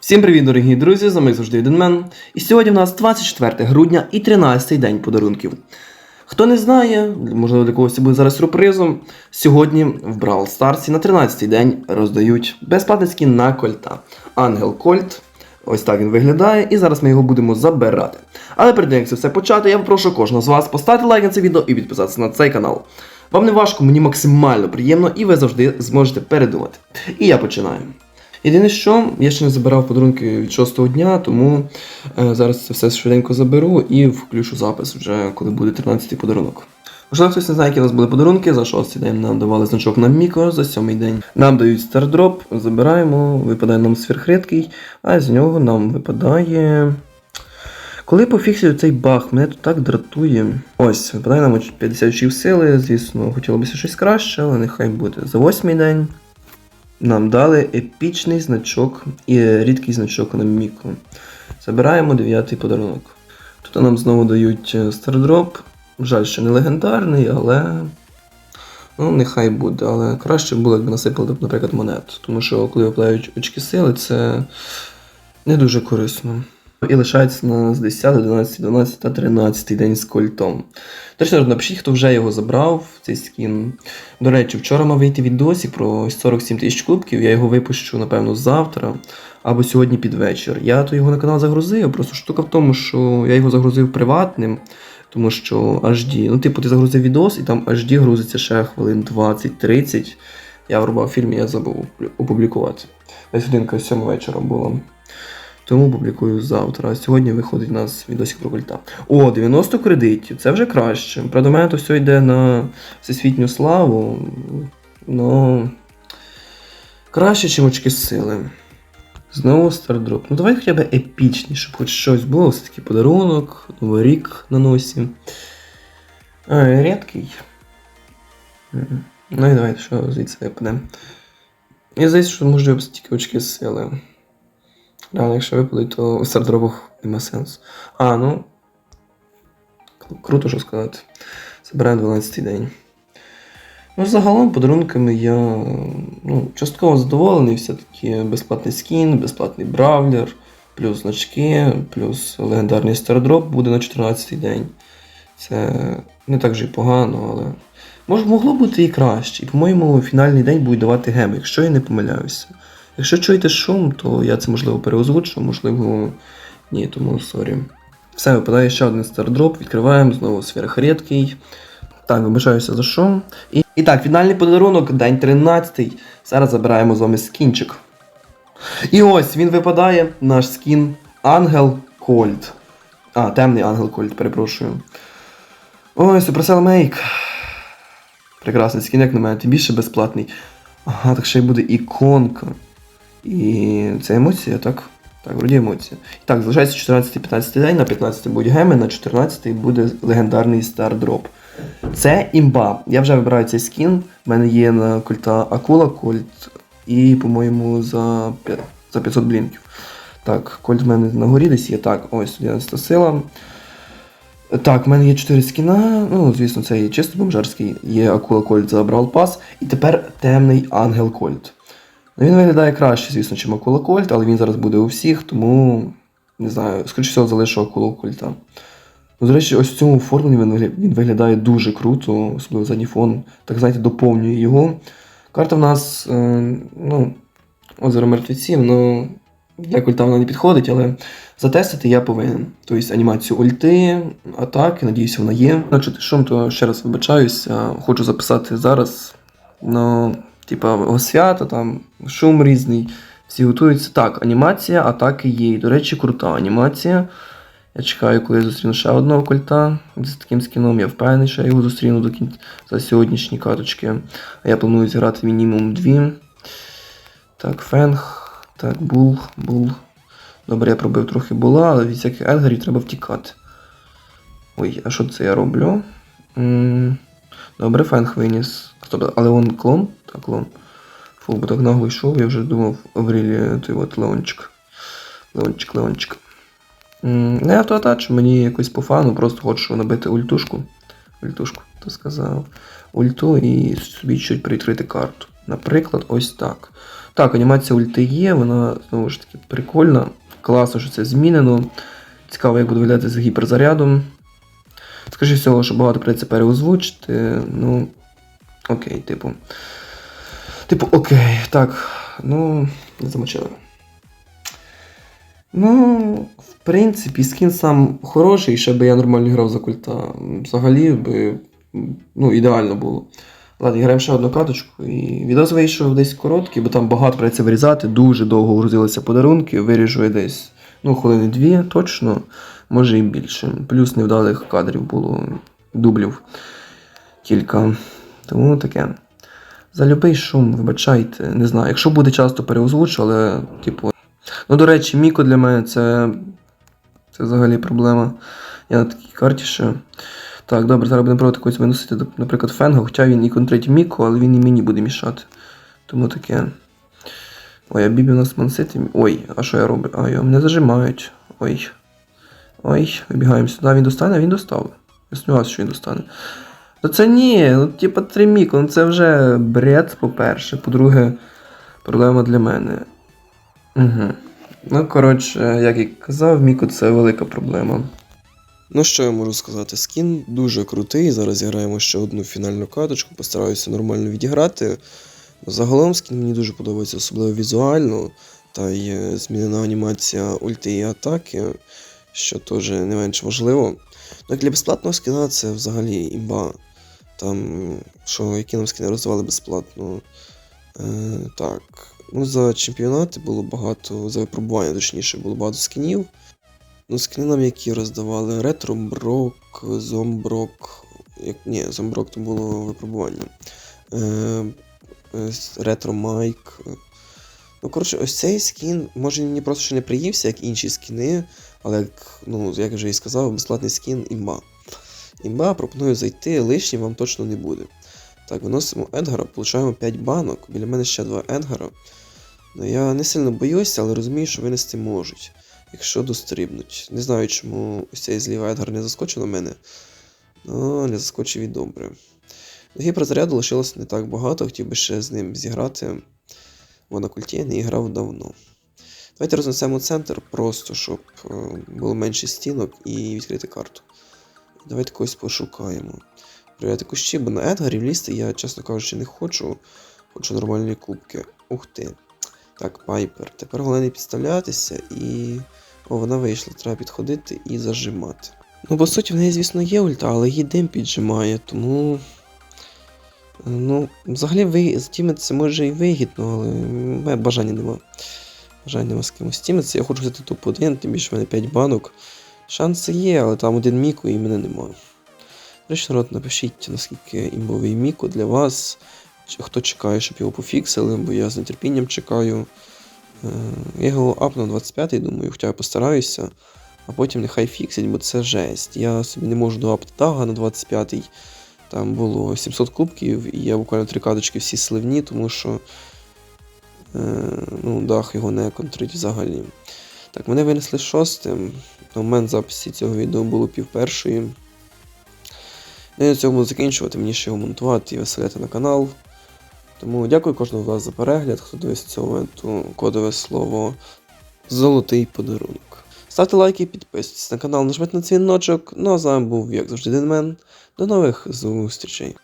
Всім привіт, дорогі друзі! З вами завжди Єдинмен. І сьогодні в нас 24 грудня і 13-й день подарунків. Хто не знає, можливо для когось це буде зараз сюрпризом. Сьогодні в Brawl Старсі на 13-й день роздають безплатний скін на кольта. Ангел Кольт. Ось так він виглядає, і зараз ми його будемо забирати. Але перед тим, як це все почати, я попрошу кожного з вас поставити лайк на це відео і підписатися на цей канал. Вам не важко, мені максимально приємно, і ви завжди зможете передумати. І я починаю. Єдине, що я ще не забирав подарунки від шостого дня, тому е, зараз це все швиденько заберу і включу запис вже коли буде 13-й подарунок. Можливо, хтось не знає, які у нас були подарунки. За шостий день нам давали значок на Міко, за сьомий день нам дають стардроп, забираємо, випадає нам сверхрідкий, а з нього нам випадає. Коли пофіксили цей баг, мене тут так дратує. Ось, випадає нам 50 очів сили, звісно, хотілося б щось краще, але нехай буде. За восьмий день нам дали епічний значок і рідкий значок на Міку. Забираємо дев'ятий подарунок. Тут нам знову дають е, стардроп. Жаль, що не легендарний, але. Ну, нехай буде. Але краще було, якби насипали, наприклад, монет. Тому що коли виплають очки сили, це не дуже корисно. І лишається на з 10, 11, 12 та 13 день з кольтом. Тож напишіть, хто вже його забрав, цей скін. До речі, вчора мав вийти відосик про 47 тисяч кубків, я його випущу, напевно, завтра або сьогодні під вечір. Я то його на канал загрузив, просто штука в тому, що я його загрузив приватним, тому що HD. Ну, типу, ти загрузив відос, і там HD грузиться ще хвилин 20-30. Я врубав фільм і я забув опублікувати. Десь годинка 7 вечора була. Тому публікую завтра. А сьогодні виходить у нас відосик про культа. О, 90 кредитів, це вже краще. Правда, у мене то все йде на всесвітню славу. Ну. Краще, ніж очки сили. Знову стардроп. Ну давай хоча б епічні, щоб хоч щось було, все-таки подарунок, новий рік на носі. А, рідкий. Ну і давайте, що звідси випаде. Я здається, що можливо тільки очки сили. Реально, якщо випадуть, то у стардропах нема сенсу. А, ну. Круто, що сказати. Забираємо 12 день. Ну, загалом подарунками я ну, частково задоволений, все-таки безплатний скін, безплатний бравлер, плюс значки, плюс легендарний стардроп буде на 14 день. Це не так вже й погано, але. Може, могло бути і краще. І, по-моєму, фінальний день будуть давати геми, якщо я не помиляюся. Якщо чуєте шум, то я це можливо переозвучу, можливо, ні, тому сорі. Все, випадає ще один стардроп, відкриваємо, знову сверхрідкий. Так, вибачаюся за шум. І, і так, фінальний подарунок, день 13. Зараз забираємо з вами скінчик. І ось він випадає, наш скін Ангел Кольт. А, темний Ангел Кольт, перепрошую. Ой, Supercell Make. Прекрасний скін, як на мене, тим більше безплатний. Ага, так ще й буде іконка. І це емоція, так? Так, вроді емоція. Так, залишається 14-15 день, на 15 будуть геми, на 14 буде легендарний стардроп. Це імба. Я вже вибираю цей скін. У мене є на кольта Акула Кольт і, по-моєму, за, п'я- за 500 блінків. Так, кольт в мене на горі десь є. Так, ось 11 сила. Так, в мене є 4 скіна. Ну, звісно, це є чисто бомжарський. Є Акула Кольт за Brawl Pass. І тепер темний Ангел Кольт. Він виглядає краще, звісно, чим Акула Кольт, але він зараз буде у всіх, тому не знаю, скоріше всього залишу Акулу Кольта. Ну, до речі, ось в цьому оформленні він виглядає дуже круто, особливо задній фон, так знаєте, доповнює його. Карта в нас, е, ну, озеро мертвеців, ну, для кольта вона не підходить, але затестити я повинен. Тобто анімацію ульти, атаки, надіюся, вона є. Ти шум, то ще раз вибачаюся, хочу записати зараз. Ну, типа, свято, там, шум різний. Всі готуються. Так, анімація атаки є. І, До речі, крута анімація. Я чекаю, коли я зустріну ще одного кольта з таким скіном. Я впевнений, що я його зустріну до кінця за сьогоднішні каточки. А я планую зіграти мінімум дві. Так, фенг. Так, бул, бул. Добре, я пробив трохи була, але від всяких едгарів треба втікати. Ой, а що це я роблю? Добре, фенг виніс. Стоп, але он клон? Так, клон. Фу, бо так нагло йшов, я вже думав Аврілі, той от Леончик. Леончик, Леончик. Не автоатач, мені якось по фану, просто хочу набити ультушку. Ультушку, то сказав. Ульту і собі чуть привідкрити карту. Наприклад, ось так. Так, анімація ульти є, вона знову ж таки прикольна. Класно, що це змінено. Цікаво, як буде виглядати з гіперзарядом. Скажи всього, що багато прийдеться переозвучити. Ну. Окей, типу. Типу, окей, так. Ну, не замочили. Ну, в принципі, скін сам хороший, ще би я нормально грав за культа. Взагалі би ну, ідеально було. Ладно, граємо ще одну каточку. І відос вийшов десь короткий, бо там багато прийдеться вирізати, дуже довго грузилися подарунки, виріжу десь ну, хвилини дві, точно, може і більше. Плюс невдалих кадрів було, дублів кілька. Тому таке. За любий шум, вибачайте, не знаю. Якщо буде часто переозвучу, але, типу. Ну, до речі, Міко для мене це. Це взагалі проблема. Я на такій карті ще. Так, добре, зараз будемо пробувати когось виносити, наприклад, Фенго, хоча він і контрить Міко, але він і мені буде мішати. Тому таке. Ой, а Бібі у нас мансити. Ой, а що я роблю? А мене зажимають. Ой. Ой, вибігаємо сюди. Він достане, він достав. Я сумнівався, що він достане. Ну це ні, ну типа три Міко, ну це вже бред, по-перше. По-друге, проблема для мене. Угу. Ну, коротше, як і казав, Міко це велика проблема. Ну що я можу сказати? Скін дуже крутий. Зараз зіграємо ще одну фінальну каточку, постараюся нормально відіграти. Загалом скін мені дуже подобається, особливо візуально, та й е, змінена анімація ульти і атаки, що теж не менш важливо. Ну, для безплатного скіна це взагалі імба. Там, що які нам скіни роздавали безплатно. Е, так. Ну, за чемпіонати було багато, за випробування, точніше, було багато скінів. Ну, скини нам, які роздавали Ретро-брок, Зомброк. Як, ні, Зомброк то було випробування. Е, Ретро Майк. Ну, коротше, ось цей скін, може мені просто ще не приївся, як інші скіни, але як, ну, як вже і сказав, безплатний скін імба. Імба пропоную зайти, лишнім вам точно не буде. Так, виносимо Едгара, получаємо 5 банок. Біля мене ще 2 Едгара. Ну, я не сильно боюся, але розумію, що винести можуть якщо дострибнуть. Не знаю, чому ось цей зліва Едгар не заскочив на мене. Ну, не заскочив і добре. До гіперзаряду лишилося не так багато, хотів би ще з ним зіграти. Бо на культі не грав давно. Давайте рознесемо центр просто, щоб е, було менше стінок і відкрити карту. Давайте когось пошукаємо. Привіти кущі, бо на Едгарі влізти я, чесно кажучи, не хочу. Хочу нормальні кубки. Ух ти. Так, Пайпер. Тепер головне не підставлятися і. О, вона вийшла, треба підходити і зажимати. Ну, по суті, в неї, звісно, є ульта, але її дим піджимає, тому. Ну, взагалі ви стімитися може і вигідно, але мене бажання нема. Бажання нема з кимось стімитися. Я хочу взяти топ-1, тим більше в мене 5 банок. Шанси є, але там один Міко і мене нема. До речі, народ, напишіть, наскільки імбовий Міко для вас. Хто чекає, щоб його пофіксили, бо я з нетерпінням чекаю. Е, Я його апну 25-й, думаю, хоча я постараюся, а потім нехай фіксять, бо це жесть. Я собі не можу доапти тага на 25-й. Там було 700 кубків, і я буквально три кадочки всі сливні, тому що е, ну, дах його не контрить взагалі. Так, мене винесли шостим. На момент записі цього відео було пів першої. Ну, я на цьому буду закінчувати, мені ще його монтувати і веселяти на канал. Тому дякую кожному з вас за перегляд, хто дивився цього моменту кодове слово Золотий подарунок. Ставте лайки і підписуйтесь на канал, нажміть на дзвіночок. Ну а з вами був, як завжди, Денмен. До нових зустрічей.